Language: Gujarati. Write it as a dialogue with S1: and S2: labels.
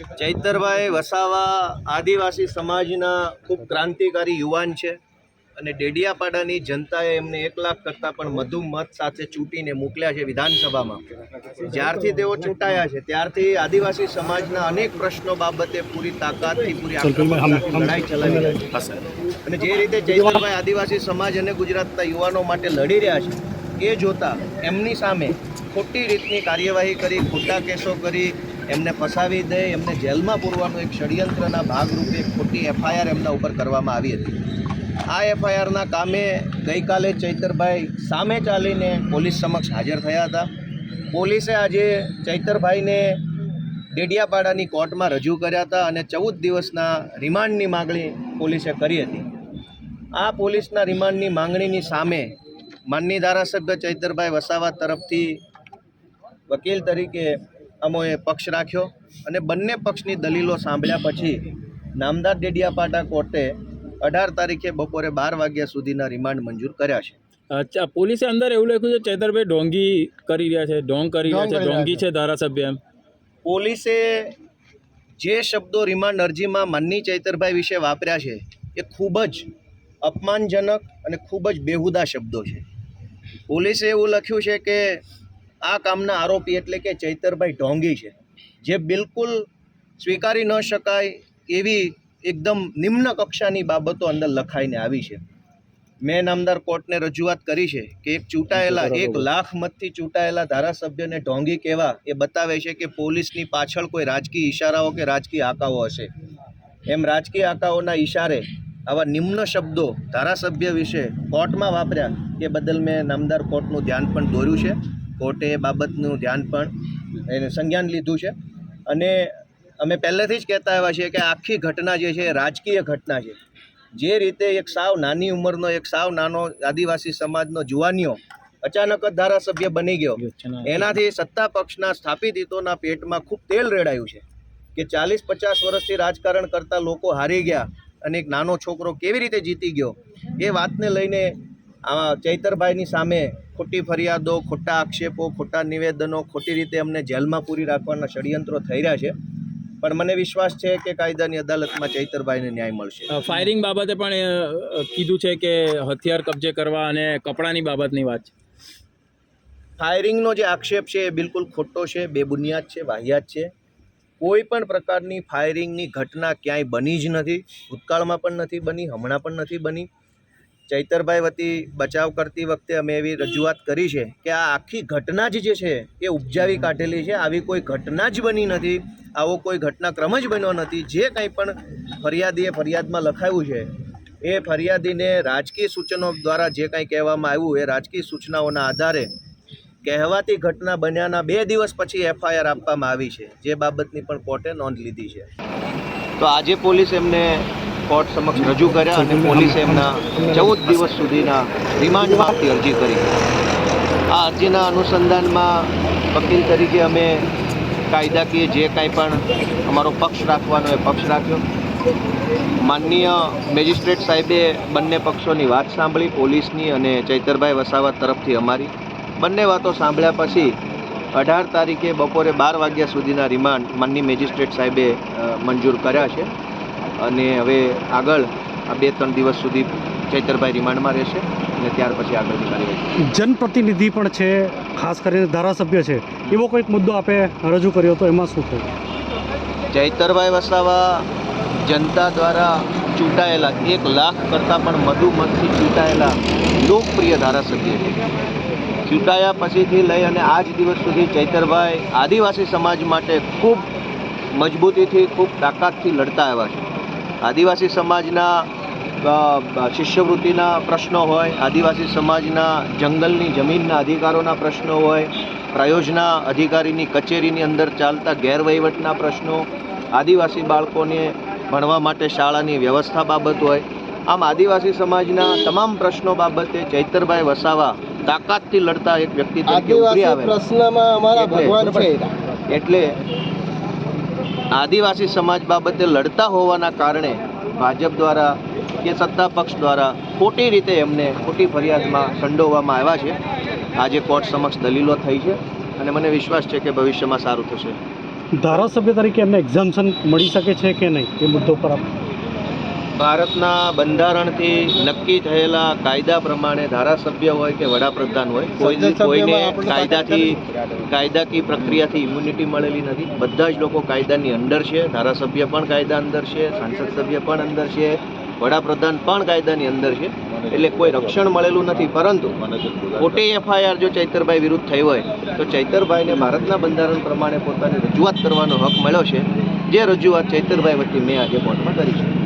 S1: ચૈતરભાઈ વસાવા આદિવાસી સમાજના ખૂબ ક્રાંતિકારી યુવાન છે અને ડેડિયાપાડાની જનતાએ એમને એક લાખ કરતાં પણ વધુ મત સાથે ચૂંટીને મોકલ્યા છે વિધાનસભામાં. જ્યારથી તેઓ ચૂંટાયા છે ત્યારથી આદિવાસી સમાજના અનેક પ્રશ્નો બાબતે પૂરી તાકાતથી પૂરી લડાઈ ચલાવી રહ્યા છે. અને જે રીતે ચૈતરભાઈ આદિવાસી સમાજ અને ગુજરાતના યુવાનો માટે લડી રહ્યા છે એ જોતા એમની સામે ખોટી રીતની કાર્યવાહી કરી ખોટા કેસો કરી એમને ફસાવી દે, એમને જેલમાં પૂરવાનું એક ષડયંત્રના ભાગરૂપે એક ખોટી એફઆઈઆર એમના ઉપર કરવામાં આવી હતી. આ એફઆઈઆરના કામે ગઈકાલે ચૈતરભાઈ સામે ચાલીને પોલીસ સમક્ષ હાજર થયા હતા. પોલીસે આજે ચૈતરભાઈને ડેડિયાપાડાની કોર્ટમાં રજૂ કર્યા હતા અને ચૌદ દિવસના રિમાન્ડની માગણી પોલીસે કરી હતી. આ પોલીસના રિમાન્ડની માંગણીની સામે માનની ધારાસભ્ય ચૈતરભાઈ વસાવા તરફથી વકીલ તરીકે અમોએ પક્ષ રાખ્યો અને બંને પક્ષની દલીલો સાંભળ્યા પછી નામદાર ડેડિયાપાટા કોર્ટે અઢાર તારીખે બપોરે બાર વાગ્યા સુધીના રિમાન્ડ મંજૂર કર્યા છે.
S2: અચ્છા પોલીસે અંદર એવું લખ્યું છે ચૈતરભાઈ ઢોંગી કરી રહ્યા છે ઢોંગ કરી રહ્યા છે
S1: ઢોંગ
S2: છે ધારાસભ્ય એમ.
S1: પોલીસે જે શબ્દો રિમાન્ડ અરજીમાં માનની ચૈતરભાઈ વિશે વાપર્યા છે એ ખૂબ જ અપમાનજનક અને ખૂબ જ બેહુદા શબ્દો છે. પોલીસે એવું લખ્યું છે કે આ કામના આરોપી એટલે કે ચૈતરભાઈ ઢોંગી છે જે બિલકુલ સ્વીકારી ન શકાય એવી એકદમ નિમ્ન કક્ષાની બાબતો અંદર લખાઈને આવી છે. મેં નામદાર કોર્ટને રજૂઆત કરી છે કે એક ચૂંટાયેલા એક લાખ મતથી ચૂંટાયેલા ધારાસભ્યને ઢોંગી કહેવા એ બતાવે છે કે પોલીસની પાછળ કોઈ રાજકીય ઇશારાઓ કે રાજકીય આકાઓ હશે. એમ રાજકીય આકાઓના ઇશારે આવા નિમ્ન શબ્દો ધારાસભ્ય વિશે કોર્ટમાં વાપર્યા એ બદલ મેં નામદાર કોર્ટનું ધ્યાન પણ દોર્યું છે. કોર્ટે એ બાબતનું ધ્યાન પણ એને સંજ્ઞાન લીધું છે. અને અમે પહેલેથી જ કહેતા આવ્યા છીએ કે આખી ઘટના જે છે એ રાજકીય ઘટના છે. જે રીતે એક સાવ નાની ઉંમરનો, એક સાવ નાનો આદિવાસી સમાજનો જુવાનીઓ અચાનક જ ધારાસભ્ય બની ગયો. એનાથી સત્તા પક્ષના સ્થાપિત હિતોના પેટમાં ખૂબ તેલ રેડાયું છે કે ચાલીસ પચાસ વર્ષથી રાજકારણ કરતા લોકો હારી ગયા અને એક નાનો છોકરો કેવી રીતે જીતી ગયો? એ વાતને લઈને આ ચૈતરભાઈની સામે ખોટી ફરિયાદો ખોટા આક્ષેપો ખોટા નિવેદનો ખોટી રીતે અમને જેલમાં પૂરી રાખવાના ષડયંત્રો થઈ રહ્યા છે. પણ મને વિશ્વાસ છે કે કાયદાની અદાલતમાં ચૈતરભાઈને ન્યાય મળશે.
S2: ફાયરિંગ બાબતે પણ કીધું છે કે હથિયાર કબજે કરવા અને કપડાની બાબતની વાત છે.
S1: ફાયરિંગનો જે આક્ષેપ છે એ બિલકુલ ખોટો છે બેબુનિયાદ છે વાહિયાત છે. કોઈ પણ પ્રકારની ફાયરિંગની ઘટના ક્યાંય બની જ નથી. ભૂતકાળમાં પણ નથી બની હમણાં પણ નથી બની. ચૈતરભાઈ વતી બચાવ કરતી વખતે અમે એવી રજૂઆત કરી છે કે આ આખી ઘટના જ જે છે એ ઉપજાવી કાઢેલી છે. આવી કોઈ ઘટના જ બની નથી. આવો કોઈ ઘટનાક્રમ જ બન્યો નથી. જે કંઈ પણ ફરિયાદીએ ફરિયાદમાં લખાયું છે, એ ફરિયાદીને રાજકીય સૂચનો દ્વારા જે કંઈ કહેવામાં આવ્યું એ રાજકીય સૂચનાઓના આધારે કહેવાતી ઘટના બન્યાના બે દિવસ પછી એફઆઈઆર આપવામાં આવી છે. જે બાબતની પણ કોર્ટે નોંધ લીધી છે. તો આજે પોલીસ એમને કોર્ટ સમક્ષ રજૂ કર્યા અને પોલીસે એમના ચૌદ દિવસ સુધીના રિમાન્ડ માંગતી અરજી કરી. આ અરજીના અનુસંધાનમાં વકીલ તરીકે અમે કાયદાકીય જે કાંઈ પણ અમારો પક્ષ રાખવાનો એ પક્ષ રાખ્યો. માનનીય મેજિસ્ટ્રેટ સાહેબે બંને પક્ષોની વાત સાંભળી, પોલીસની અને ચૈતરભાઈ વસાવા તરફથી અમારી. બંને વાતો સાંભળ્યા પછી અઢાર તારીખે બપોરે બાર વાગ્યા સુધીના રિમાન્ડ માનની મેજિસ્ટ્રેટ સાહેબે મંજૂર કર્યા છે. અને હવે આગળ આ બે ત્રણ દિવસ સુધી ચૈતરભાઈ રિમાન્ડમાં રહેશે અને ત્યાર પછી આગળની કાર્યવાહી
S3: જનપ્રતિનિધિ પણ છે ખાસ કરીને ધારાસભ્ય છે. એવો કોઈક મુદ્દો આપે રજૂ કર્યો હતો એમાં શું થયું?
S1: ચૈતરભાઈ વસાવા જનતા દ્વારા ચૂંટાયેલા એક લાખ કરતાં પણ વધુ મતથી ચૂંટાયેલા લોકપ્રિય ધારાસભ્ય છે. ચૂંટાયા પછીથી લઈ અને આજ દિવસ સુધી ચૈતરભાઈ આદિવાસી સમાજ માટે ખૂબ મજબૂતીથી ખૂબ તાકાતથી લડતા આવ્યા છે. આદિવાસી સમાજના શિષ્યવૃત્તિના પ્રશ્નો હોય આદિવાસી સમાજના જંગલની જમીનના અધિકારોના પ્રશ્નો હોય પ્રયોજના અધિકારીની કચેરીની અંદર ચાલતા ગેરવહીવટના પ્રશ્નો આદિવાસી બાળકોને ભણવા માટે શાળાની વ્યવસ્થા બાબત હોય આમ આદિવાસી સમાજના તમામ પ્રશ્નો બાબતે ચૈતરભાઈ વસાવા તાકાતથી લડતા એક વ્યક્તિ તરીકે ઉભરી આવે
S4: પ્રશ્નમાં અમારા ભગવાન છે.
S1: એટલે આદિવાસી સમાજ બાબતે લડતા હોવાના કારણે ભાજપ દ્વારા કે સત્તા પક્ષ દ્વારા ખોટી રીતે એમને ખોટી ફરિયાદમાં સંડોવવામાં આવ્યા છે. આજે કોર્ટ સમક્ષ દલીલો થઈ છે અને મને વિશ્વાસ છે કે ભવિષ્યમાં સારું થશે.
S3: ધારાસભ્ય તરીકે એમને એક્ઝામ્શન મળી શકે છે કે નહીં? એ મુદ્દો પર આપ
S1: ભારતના બંધારણથી નક્કી થયેલા કાયદા પ્રમાણે ધારાસભ્ય હોય કે વડાપ્રધાન હોય કોઈ કોઈને કાયદાથી કાયદાકીય પ્રક્રિયાથી ઇમ્યુનિટી મળેલી નથી. બધા જ લોકો કાયદાની અંદર છે ધારાસભ્ય પણ કાયદા અંદર છે સાંસદ સભ્ય પણ અંદર છે વડાપ્રધાન પણ કાયદાની અંદર છે. એટલે કોઈ રક્ષણ મળેલું નથી. પરંતુ ખોટી એફઆઈઆર જો ચૈતરભાઈ વિરુદ્ધ થઈ હોય તો ચૈતરભાઈને ભારતના બંધારણ પ્રમાણે પોતાની રજૂઆત કરવાનો હક મળ્યો છે. જે રજૂઆત ચૈતરભાઈ વતી મેં આજે કોર્ટમાં કરી છે.